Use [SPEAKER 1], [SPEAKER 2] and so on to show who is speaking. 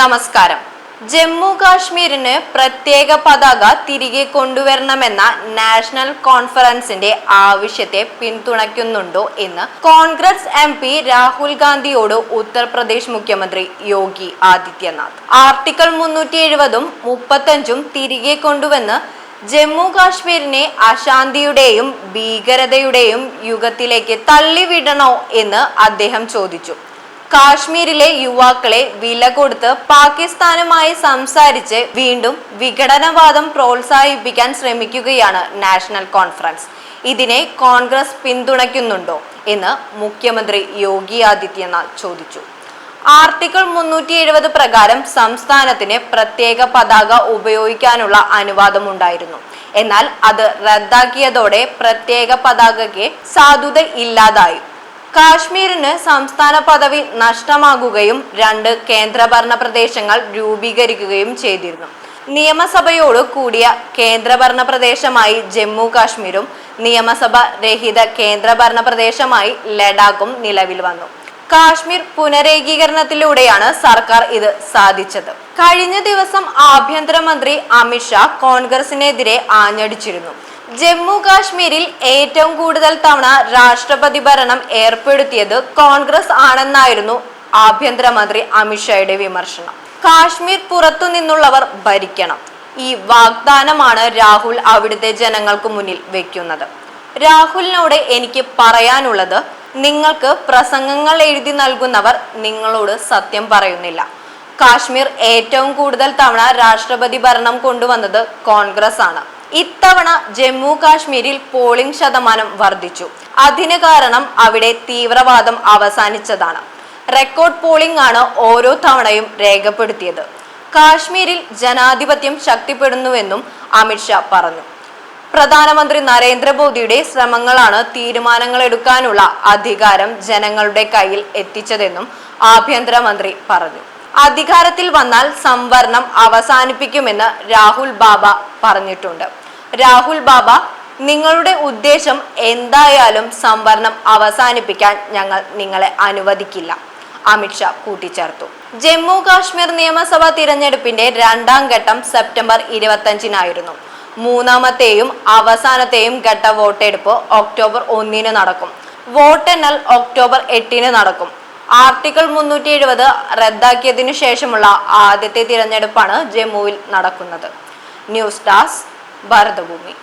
[SPEAKER 1] നമസ്കാരം. ജമ്മു കാശ്മീരിന് പ്രത്യേക പതാക തിരികെ കൊണ്ടുവരണമെന്ന നാഷണൽ കോൺഫറൻസിന്റെ ആവശ്യത്തെ പിന്തുണയ്ക്കുന്നുണ്ടോ എന്ന് കോൺഗ്രസ് എം പി രാഹുൽ ഗാന്ധിയോട് ഉത്തർപ്രദേശ് മുഖ്യമന്ത്രി യോഗി ആദിത്യനാഥ്. ആർട്ടിക്കിൾ മുന്നൂറ്റി എഴുപതും മുപ്പത്തഞ്ചും തിരികെ കൊണ്ടുവന്ന് ജമ്മു കാശ്മീരിനെ അശാന്തിയുടെയും ഭീകരതയുടെയും യുഗത്തിലേക്ക് തള്ളിവിടണോ എന്ന് അദ്ദേഹം ചോദിച്ചു. കാശ്മീരിലെ യുവാക്കളെ വില കൊടുത്ത് പാകിസ്ഥാനുമായി സംസാരിച്ച് വീണ്ടും വിഘടനവാദം പ്രോത്സാഹിപ്പിക്കാൻ ശ്രമിക്കുകയാണ് നാഷണൽ കോൺഫറൻസ്. ഇതിനെ കോൺഗ്രസ് പിന്തുണയ്ക്കുന്നുണ്ടോ എന്ന് മുഖ്യമന്ത്രി യോഗി ആദിത്യനാഥ് ചോദിച്ചു. ആർട്ടിക്കിൾ മുന്നൂറ്റി എഴുപത് പ്രകാരം സംസ്ഥാനത്തിന് പ്രത്യേക പതാക ഉപയോഗിക്കാനുള്ള അനുവാദമുണ്ടായിരുന്നു. എന്നാൽ അത് റദ്ദാക്കിയതോടെ പ്രത്യേക പതാകയ്ക്ക് സാധുത ഇല്ലാതായി. കാശ്മീരിന് സംസ്ഥാന പദവി നഷ്ടമാകുകയും രണ്ട് കേന്ദ്രഭരണ പ്രദേശങ്ങൾ രൂപീകരിക്കുകയും ചെയ്തിരുന്നു. നിയമസഭയോട് കൂടിയ കേന്ദ്രഭരണ പ്രദേശമായി ജമ്മു കാശ്മീരും നിയമസഭ രഹിത കേന്ദ്രഭരണ പ്രദേശമായി ലഡാക്കും നിലവിൽ വന്നു. കാശ്മീർ പുനരേകീകരണത്തിലൂടെയാണ് സർക്കാർ ഇത് സാധിച്ചത്. കഴിഞ്ഞ ദിവസം ആഭ്യന്തരമന്ത്രി അമിത്ഷാ കോൺഗ്രസിനെതിരെ ആഞ്ഞടിച്ചിരുന്നു. ജമ്മു കാശ്മീരിൽ ഏറ്റവും കൂടുതൽ തവണ രാഷ്ട്രപതി ഭരണം ഏർപ്പെടുത്തിയത് കോൺഗ്രസ് ആണെന്നായിരുന്നു ആഭ്യന്തരമന്ത്രി അമിത്ഷായുടെ വിമർശനം. കാശ്മീർ പുറത്തു നിന്നുള്ളവർ ഭരിക്കണം. ഈ വാഗ്ദാനമാണ് രാഹുൽ അവിടുത്തെ ജനങ്ങൾക്ക് മുന്നിൽ വെക്കുന്നത്. രാഹുലിനോട് എനിക്ക് പറയാനുള്ളത് നിങ്ങൾക്ക് പ്രസംഗങ്ങൾ എഴുതി നൽകുന്നവർ നിങ്ങളോട് സത്യം പറയുന്നില്ല. കാശ്മീർ ഏറ്റവും കൂടുതൽ തവണ രാഷ്ട്രപതി ഭരണം കൊണ്ടുവന്നത് കോൺഗ്രസ് ആണ്. ഇത്തവണ ജമ്മു കാശ്മീരിൽ പോളിംഗ് ശതമാനം വർദ്ധിച്ചു. അതിന് കാരണം അവിടെ തീവ്രവാദം അവസാനിച്ചതാണ്. റെക്കോർഡ് പോളിംഗ് ആണ് ഓരോ തവണയും രേഖപ്പെടുത്തിയത്. കാശ്മീരിൽ ജനാധിപത്യം ശക്തിപ്പെടുന്നുവെന്നും അമിത്ഷാ പറഞ്ഞു. പ്രധാനമന്ത്രി നരേന്ദ്രമോദിയുടെ ശ്രമങ്ങളാണ് തീരുമാനങ്ങൾ എടുക്കാനുള്ള അധികാരം ജനങ്ങളുടെ കയ്യിൽ എത്തിച്ചതെന്നും ആഭ്യന്തരമന്ത്രി പറഞ്ഞു. അധികാരത്തിൽ വന്നാൽ സംവരണം അവസാനിപ്പിക്കുമെന്ന് രാഹുൽ ബാബ പറഞ്ഞിട്ടുണ്ട്. രാഹുൽ ബാബ നിങ്ങളുടെ ഉദ്ദേശം എന്തായാലും സംവരണം അവസാനിപ്പിക്കാൻ ഞങ്ങൾ നിങ്ങളെ അനുവദിക്കില്ല. അമിത്ഷാ കൂട്ടിച്ചേർത്തു. ജമ്മു കാശ്മീർ നിയമസഭാ തിരഞ്ഞെടുപ്പിന്റെ രണ്ടാം ഘട്ടം സെപ്റ്റംബർ ഇരുപത്തഞ്ചിനായിരുന്നു. മൂന്നാമത്തെയും അവസാനത്തെയും ഘട്ട വോട്ടെടുപ്പ് ഒക്ടോബർ ഒന്നിന് നടക്കും. വോട്ടെണ്ണൽ ഒക്ടോബർ എട്ടിന് നടക്കും. ആർട്ടിക്കിൾ മുന്നൂറ്റി എഴുപത് റദ്ദാക്കിയതിനു ശേഷമുള്ള ആദ്യത്തെ തിരഞ്ഞെടുപ്പാണ് ജമ്മുവിൽ നടക്കുന്നത്. ന്യൂസ് ഡെസ്ക് भारत भूमि